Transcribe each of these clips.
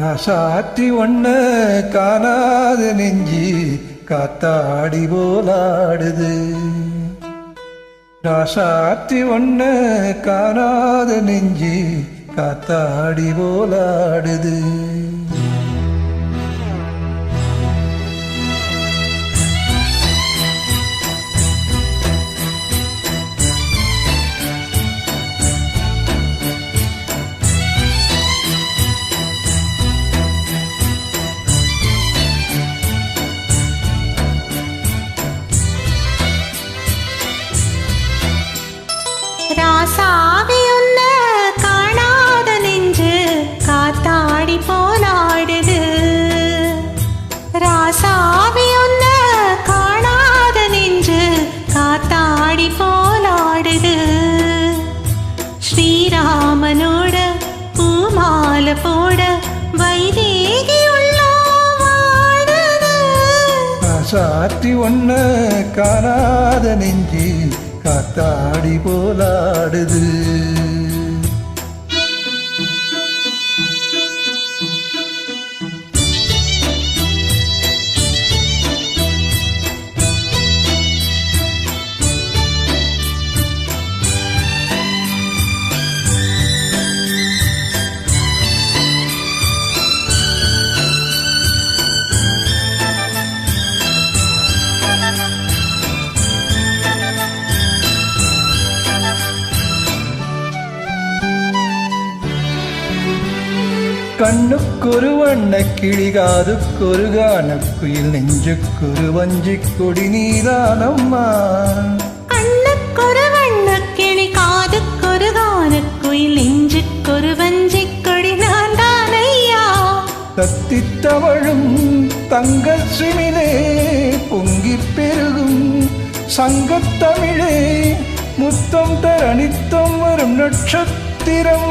ராசாத்தி ஒண்ண காணாத நெஞ்சி காத்தாடி போலாடுது. ராசாத்தி ஒண்ண காணாத நெஞ்சி காத்தாடி போலாடுது. ராசாவி உன்ன காணாத நெஞ்சு காத்தாடி போலாடுது ராசாவி உன்ன காணாத நெஞ்சு காத்தாடி போலாடுது ஸ்ரீராமனோட பூமால போட வைதேகி உள்ள காணாத நெஞ்சி காத்தாடி போலாடுது. கண்ணுக்கொரு வண்ண கிளி காதுக்கொரு கானக்குயில் நெஞ்சுக்கொரு வஞ்சிக் கொடி நீதானம்மா. கண்ணுக்கொரு வண்ணக்கிளி காதுக்கொரு கானக்குயில் நெஞ்சுக்கொரு வஞ்சிக்கொடி நான் தானையா தத்தித் தவழும் தங்க சிமிலே பொங்கிப் பெருகும் சங்கத்தமிழே முத்தம் தர நித்தம் வரும் நட்சத்திரம்.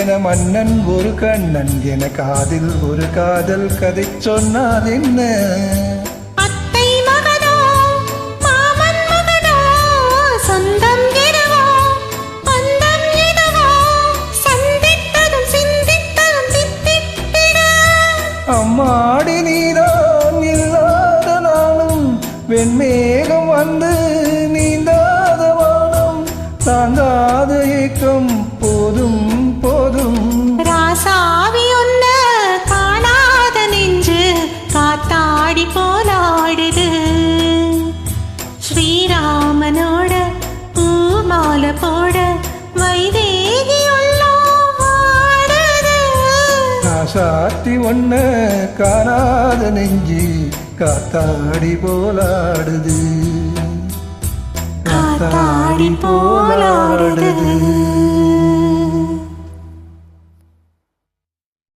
என மன்னன் ஒரு கண்ணன் என காதில் ஒரு காதல் கதை சொன்னால் என்ன? அம்மாடி நீதான் இல்லாத நாளும் வெண்மேகம் வந்து நீந்தாத வானம் தாங்காத ஏக்கம் போதும் ராசாவி ஒன்ன காணாத நெஞ்சு காத்தாடி போலாடுது. ஸ்ரீராமனோட பூமால போட வைதேகி உள்ள வாடுது சாத்தி ஒன்ன காணாத நெஞ்சி காத்தாடி போலாடுது. காத்தாடி போலாடுது.